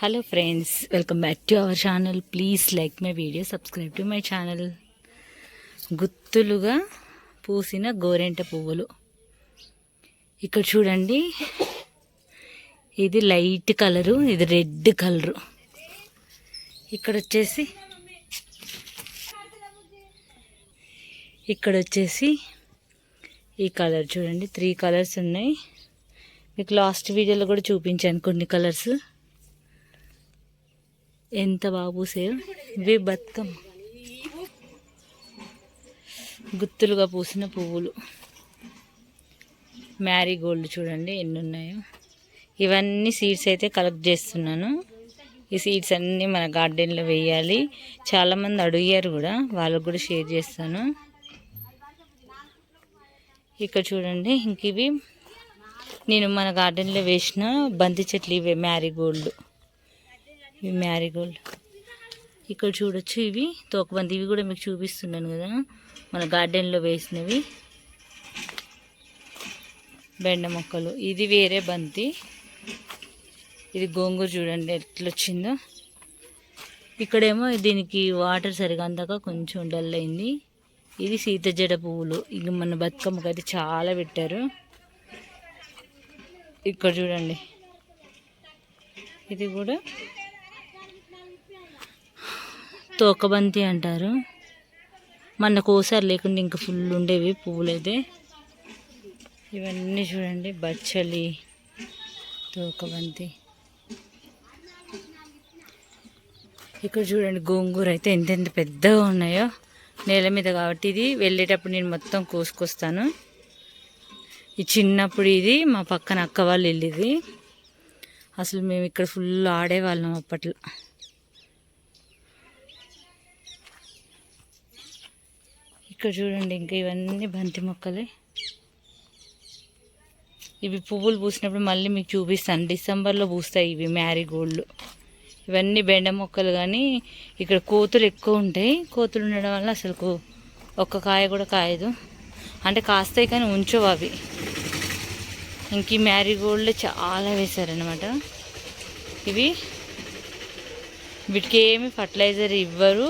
Hello friends welcome back to our channel please like my video subscribe to my channel గుత్తులుగా పూసిన గోరెంట పువ్వులు. ఇక్కడ చూడండి. ఇది లైట్ కలరు ఇది రెడ్ కలరు. ఇక్కడ వచ్చేసి ఇక్కడ వచ్చేసి ఈ కలర్ చూడండి. త్రీ కలర్స్ ఉన్నాయి. మీకు లాస్ట్ వీడియోలో కూడా చూపించాను కొన్ని కలర్స్ ఎంత బాబు సేవ్ ఇవి బతుకమ్మ గుత్తులుగా పూసిన పువ్వులు. మ్యారీగోల్డ్ చూడండి ఎన్ని ఉన్నాయో ఇవన్నీ సీడ్స్ అయితే కలెక్ట్ చేస్తున్నాను. ఈ సీడ్స్ అన్నీ మన గార్డెన్లో వేయాలి. చాలామంది అడిగారు కూడా వాళ్ళకు కూడా షేర్ చేస్తాను. ఇక్కడ చూడండి ఇంక ఇవి. నేను మన గార్డెన్లో వేసిన బంతి చెట్లు ఇవే మ్యారీగోల్డ్. ఇవి మ్యారీగోల్డ్ ఇక్కడ చూడొచ్చు ఇవి. తోకబంతి ఇవి కూడా మీకు చూపిస్తున్నాను కదా. మన గార్డెన్లో వేసినవి. బెండ మొక్కలు. ఇది వేరే బంతి. ఇది గోంగూర చూడండి ఎట్లా వచ్చిందో. ఇక్కడేమో దీనికి వాటర్ సరిగా అందాక కొంచెం డల్ అయింది. ఇది సీతజడ పువ్వులు. ఇంక మన బతుకమ్మకి అయితే చాలా పెట్టారు. ఇక్కడ చూడండి. ఇది కూడా తోకబంతి అంటారు. మన కోసారి లేకుండా ఇంకా ఫుల్ ఉండేవి పువ్వులు అయితే. ఇవన్నీ చూడండి బచ్చలి తోకబంతి. ఇక్కడ చూడండి గోంగూర అయితే ఎంతెంత పెద్దగా ఉన్నాయో నేల మీద కాబట్టి ఇది వెళ్ళేటప్పుడు నేను మొత్తం కోసుకొస్తాను. ఈ చిన్నప్పుడు ఇది మా పక్కన అక్క వాళ్ళు వెళ్ళేది. అసలు మేము ఇక్కడ ఫుల్ ఆడేవాళ్ళం అప్పట్లో. ఇక్కడ చూడండి ఇంకా ఇవన్నీ బంతి మొక్కలే. ఇవి పువ్వులు పూసినప్పుడు మళ్ళీ మీకు చూపిస్తాను. డిసెంబర్లో పూస్తాయి ఇవి మ్యారీగోల్డ్ ఇవన్నీ బెండ మొక్కలు కానీ ఇక్కడ కోతులు ఎక్కువ ఉంటాయి. కోతులు ఉండడం వల్ల అసలు ఒక్క కాయ కూడా కాయదు. అంటే కాస్తాయి కానీ ఉంచవు అవి. ఇంక ఈ మ్యారీగోల్డ్ చాలా వేశారనమాట ఇవి వీటికి ఏమి ఫర్టిలైజర్ ఇవ్వరు.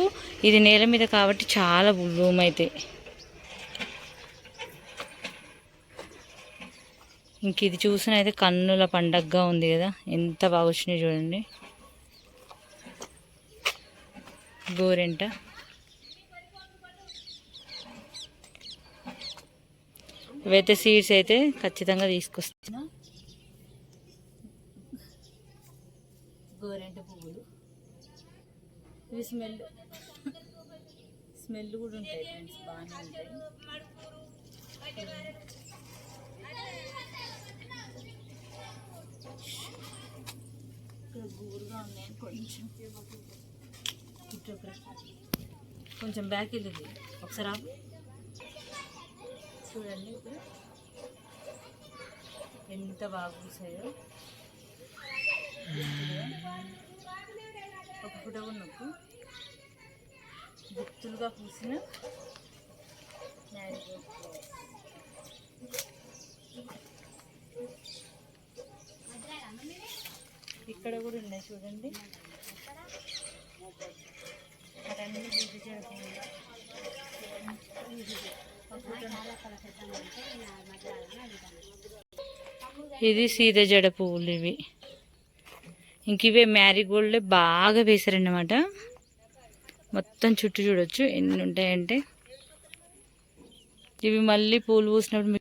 ఇది నేల మీద కాబట్టి చాలా బ్లూమ్ అవుతాయి ఇంక ఇది చూసిన అయితే కన్నుల పండగగా ఉంది కదా. ఎంత బాగా వచ్చినాయి చూడండి. గోరెంట. ఇవైతే సీడ్స్ అయితే ఖచ్చితంగా తీసుకొస్తున్నా గోరెంట ఇవి స్మెల్ స్మెల్ కూడా ఉంటాయి ఫ్రెండ్స్ బాగానే ఉంటాయి ఇక్కడ గూరుగా ఉన్నాయి కొంచెం ఇటు కొంచెం బ్యాక్ వెళ్ళింది. ఒకసారి ఆపు. చూడండి ఇప్పుడు. ఎంత బాగా పూసాయో. ఒక ఫుట ఉన్నప్పుడు గుత్తులుగా పూసిన మ్యారీగోల్డ్ ఫ్లవర్స్. ఇక్కడ కూడా ఉన్నాయి చూడండి. అవన్నీ ఇది సీత జడ పువ్వులు ఇవి. ఇంక ఇవే మ్యారీగోల్డ్ బాగా వేశారన్నమాట. మొత్తం చుట్టూ చూడొచ్చు ఎన్ని ఉంటాయంటే ఇవి మళ్ళీ పూలు పూసినప్పుడు